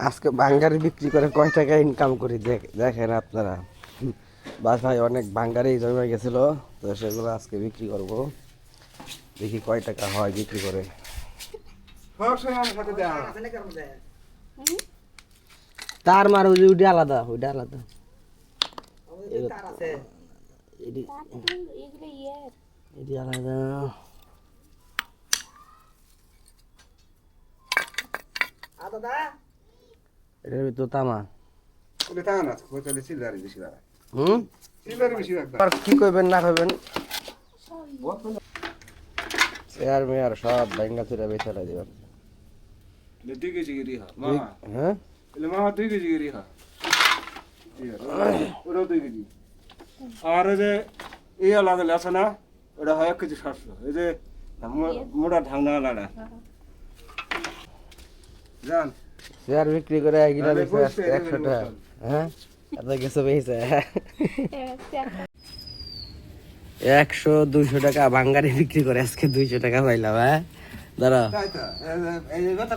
আজকে বাঙ্গারি বিক্রি করে কয় টাকা ইনকাম করি? দেখ- দেখেন আপনারা। বাসায় অনেক বাঙ্গারি জমে গেছিল, তো সেগুলো আজকে বিক্রি করব। দেখি কয় টাকা হয় বিক্রি করে। তার মার ওইটা আলাদা ওইটা আলাদা। আলাদা। এটার ভিতর তামা। হুম? আর কি করবেন না করবেন চেয়ার মেয়ার সব ব্যাঙ্গা চুরা বেচা দিবেন। দুই কেজি গিরি হা হ্যাঁ? মামা দুই কেজি গিরি হা ওটাও দুই কেজি। আর যে ইয়ে লাগালে আছে না ওটা হয় এক কেজি সাতশো। এই যে মোটা ঢাকনা লাড়া জান চেয়ার বিক্রি করে দিচ্ছে বসে, একশো টাকা। হ্যাঁ? কিছু পেয়েছে একশো দুইশো টাকা বাঙ্গারি বিক্রি করে আজকে দুইশো টাকা পাইলাম হ্যাঁ? দাঁড়া